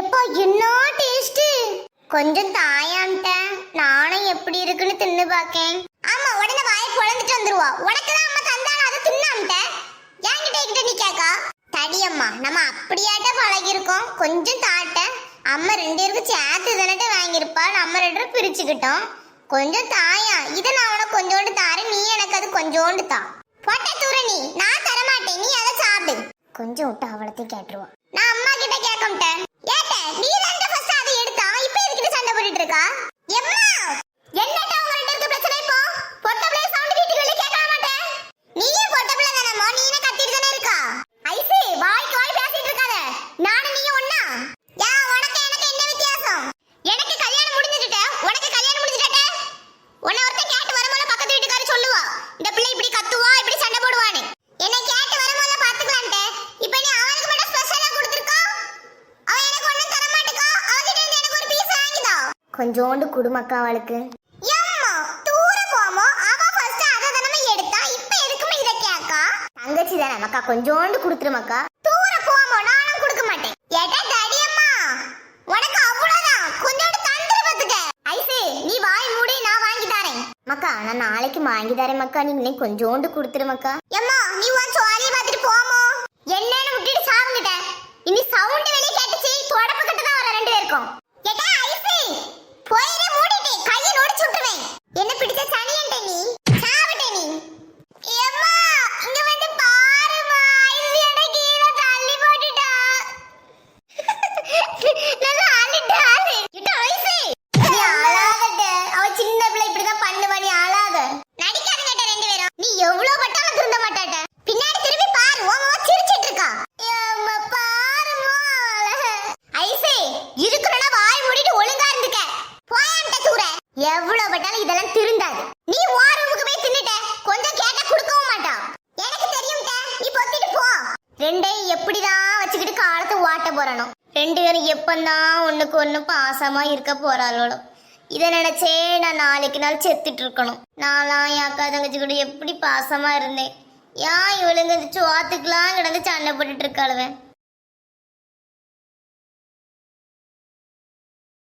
எப்போ என்ன டேஸ்ட் கொஞ்சம் தாயான்ட்ட நானும் எப்படி இருக்குன்னு தின்னு பாக்கேன். ஆமா உடனே வாயை குழந்துட்டு வந்துருவா. உனக்குதான் அம்மா தந்தான அதை தின்னாம்ட்ட என்கிட்ட கிட்ட நீ கேக்கா? தடியம்மா நம்ம அப்படியாட்ட பழகிருக்கோம் கொஞ்சம் தாட்ட. அம்மா ரெண்டு பேருக்கும் சேர்த்து தானே வாங்கியிருப்பா. நம்ம ரெண்டு பேரும் பிரிச்சுக்கிட்டோம். கொஞ்சம் தாயா இதை நான் உனக்கு கொஞ்சோண்டு தாரேன். நீ எனக்கு அது கொஞ்சோண்டு தா. போட்ட தூர நீ. நான் தரமாட்டேன். நீ அதை சாப்பிடு. கொஞ்சம் விட்டு அவளத்தையும் கேட்டுருவான் நான் அம்மா கிட்ட கேட்கட்டேன் நீ ரெண்டு ஃபர்ஸ்ட் அதை எடுத்தா? இப்போ எதுக்கிட்ட சண்டை போட்டுட்டு இருக்கா எம்மா என்னட்ட உங்க ரெண்டு பேருக்கு பிரச்சனை இப்போ பொட்ட பிள்ளை சவுண்ட் வீட்டுக்கு வெளிய கேட்க மாட்டேன் நீயும் பொட்ட பிள்ளை தானே நீ என்ன கத்திட்டு தானே இருக்கா ஐசு வாய்க்கு வாய் பேசிட்டு இருக்காத நானும் நீயும் ஒண்ணா யா உனக்கு எனக்கு என்ன வித்தியாசம் எனக்கு கல்யாணம் முடிஞ்சிட்ட உனக்கு கல்யாணம் முடிஞ்சிட்ட உன்னை ஒருத்தன் கேட்டு வரும்போது பக்கத்து வீட்டுக்காரி சொல்லுவா இந்த பிள்ளை இப்படி கத்துவா இப்படி சண்டை போடுவான்னு என்னை கேட்டு வரும்போது பாத்துக்கலான்ட்டு இப்போ நீ அவனுக்கு மட்டும் ஸ்பெஷலா கொடுத்துருக்கா அவ எனக்கு ஒண்ணும் தர மாட்டேக்கா அவகிட்ட இருந்து எனக்கு ஒரு பீஸ் வாங்கிதா கொஞ்சோண்டு குடுமக்கா அவளுக்கு எம்மா தூர போமோ அவ ஃபர்ஸ்ட் அத தானே எடுத்தா இப்போ எதுக்குமே இத கேக்கா? தங்கச்சி தானே மக்கா கொஞ்சோண்டு குடுத்துருமக்கா. தூர போமோ நானும் கொடுக்க மாட்டேன். ஏட்டா டாடி அம்மா உனக்கு அவ்வளவுதான். கொஞ்சோண்டு தந்துரு பாத்துக்க ஐசு நீ வாய் மூடி நான் வாங்கி தரேன். மக்கா நான் நாளைக்கு வாங்கி தரேன் மக்கா நீ இன்னைக்கு கொஞ்சோண்டு கொடுத்துரு மக்கா கஷ்டப்பட்டாலும் இதெல்லாம் திருந்தாது. நீ உன் ரூமுக்கு போய் தின்னுட்ட. கொஞ்சம் கேட்டா கொடுக்கவும் மாட்டான் எனக்கு தெரியும் நீ பொத்திட்டு போ. ரெண்டையும் எப்படிதான் வச்சுக்கிட்டு காலத்தை ஓட்ட போறானோ. ரெண்டு பேரும் எப்பந்தான் ஒண்ணுக்கு ஒண்ணு பாசமா இருக்க போறாளோட இதை நினைச்சே நான் நாளைக்கு நாள் செத்துட்டு இருக்கணும். நான்லாம் என் அக்கா தங்கச்சி கூட எப்படி பாசமா இருந்தேன். ஏன் இவளுங்க சோத்துக்கெல்லாம் கிடந்து சண்டை போட்டுட்டு இருக்காளுவேன்